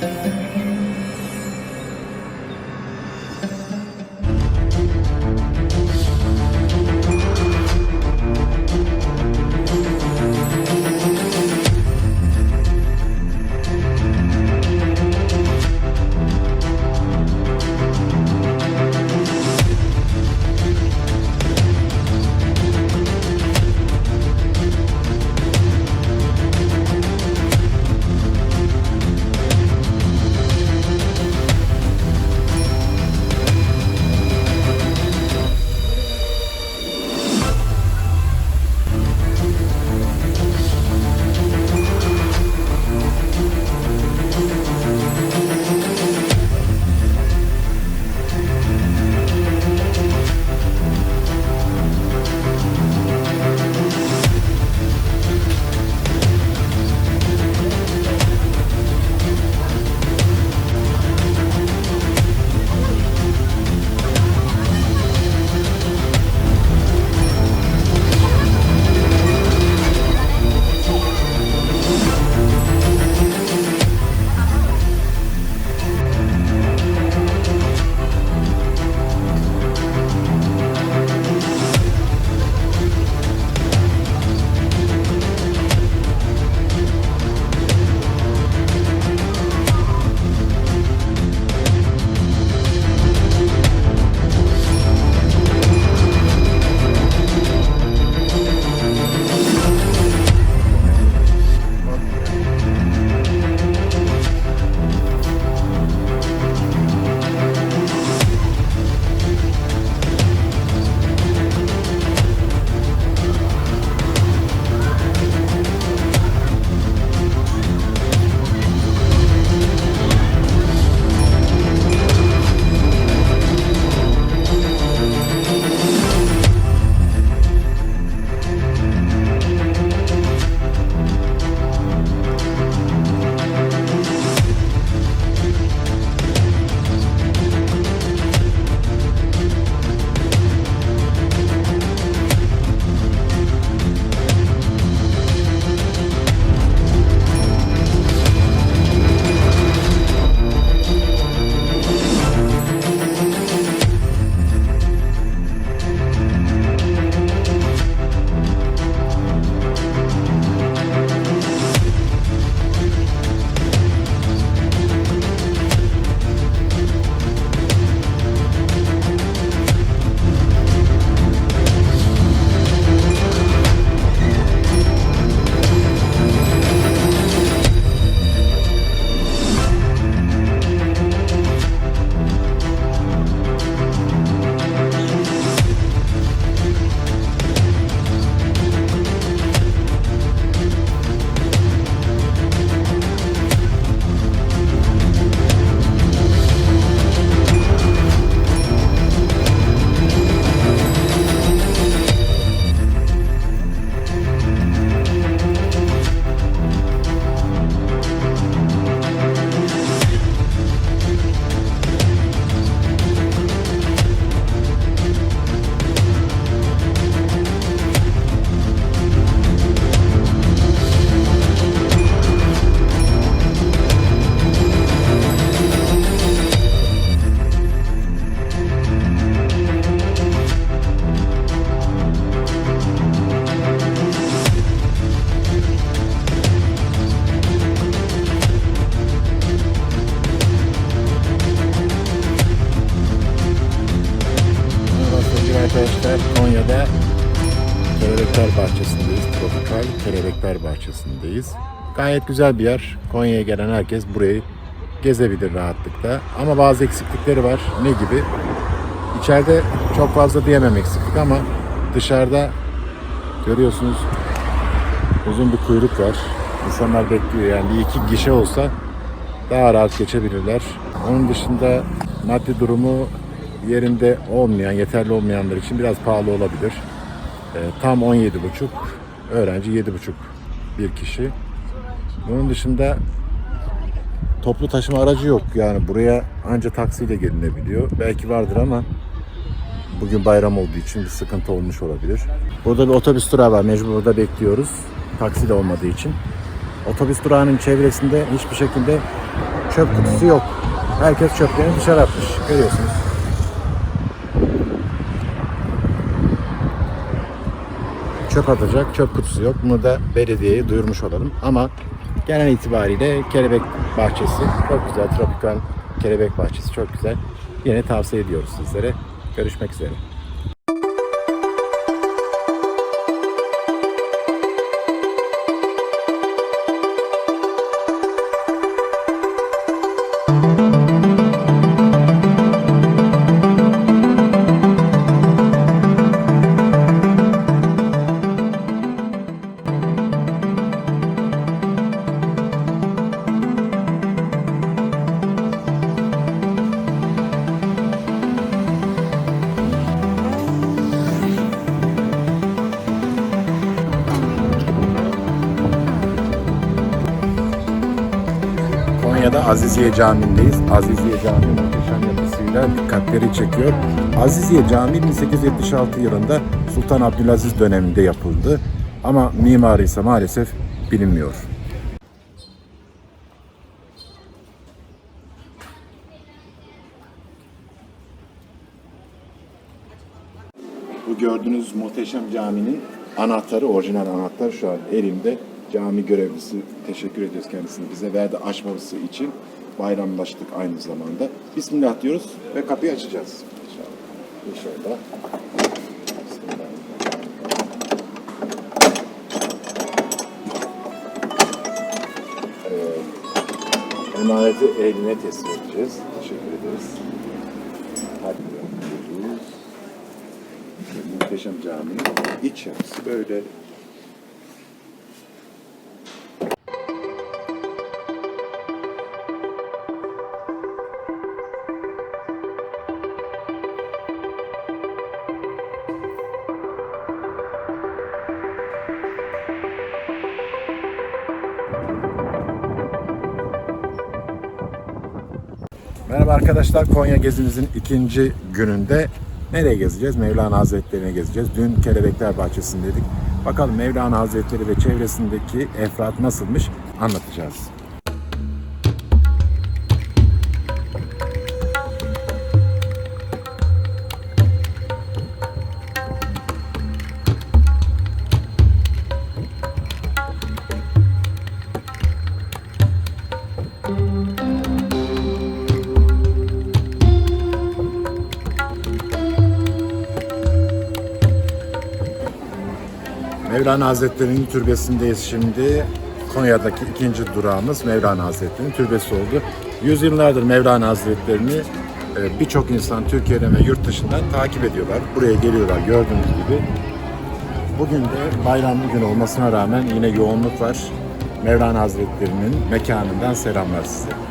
Merhaba arkadaşlar. Konya'da Kelebekler Bahçesi'ndeyiz. Tropikal Kelebekler Bahçesi'ndeyiz. Gayet güzel bir yer. Konya'ya gelen herkes burayı gezebilir rahatlıkla. Ama bazı eksiklikleri var. Ne gibi? İçeride çok fazla diyemem eksiklik ama dışarıda görüyorsunuz uzun bir kuyruk var. İnsanlar bekliyor yani bir iki gişe olsa daha rahat geçebilirler. Onun dışında maddi durumu yerinde olmayan, yeterli olmayanlar için biraz pahalı olabilir. Ee, tam 17,5 öğrenci 7,5 bir kişi. Bunun dışında toplu taşıma aracı yok. Yani buraya anca taksiyle gelinebiliyor. Belki vardır ama bugün bayram olduğu için bir sıkıntı olmuş olabilir. Burada bir otobüs durağı var. Mecbur burada bekliyoruz. Taksi de olmadığı için. Otobüs durağının çevresinde hiçbir şekilde çöp kutusu yok. Herkes çöplerini dışarı atmış. Görüyorsunuz. Çöp atacak çöp kutusu yok. Bunu da belediyeye duyurmuş olalım. Ama genel itibariyle kelebek bahçesi çok güzel. Tropikal kelebek bahçesi çok güzel. Yine tavsiye ediyoruz sizlere. Görüşmek üzere. Konya'da Aziziye Camii'ndeyiz. Aziziye Camii muhteşem yapısıyla dikkatleri çekiyor. Aziziye Camii 1876 yılında Sultan Abdülaziz döneminde yapıldı. Ama mimarı ise maalesef bilinmiyor. Bu gördüğünüz muhteşem caminin anahtarı, orijinal anahtar şu an elimde. Cami görevlisi teşekkür ediyoruz kendisine bize verdi açması için. Bayramlaştık aynı zamanda. Bismillah diyoruz ve kapıyı açacağız. İnşallah. İnşallah. Ee, emaneti eline teslim edeceğiz. Teşekkür ederiz. Hadi. Muhteşem caminin iç yapısı böyle Merhaba arkadaşlar, Konya gezimizin ikinci gününde nereye gezeceğiz? Mevlana Hazretleri'ne gezeceğiz. Dün Kelebekler Bahçesi'ndeydik. Bakalım Mevlana Hazretleri ve çevresindeki efrat nasılmış anlatacağız. Mevlana Hazretleri'nin türbesindeyiz şimdi. Konya'daki ikinci durağımız Mevlana Hazretleri'nin türbesi oldu. Yüzyıllardır Mevlana Hazretleri'ni e, birçok insan Türkiye'den ve yurt dışından takip ediyorlar. Buraya geliyorlar gördüğünüz gibi. Bugün de bayramlı gün olmasına rağmen yine yoğunluk var. Mevlana Hazretleri'nin mekanından selamlar size.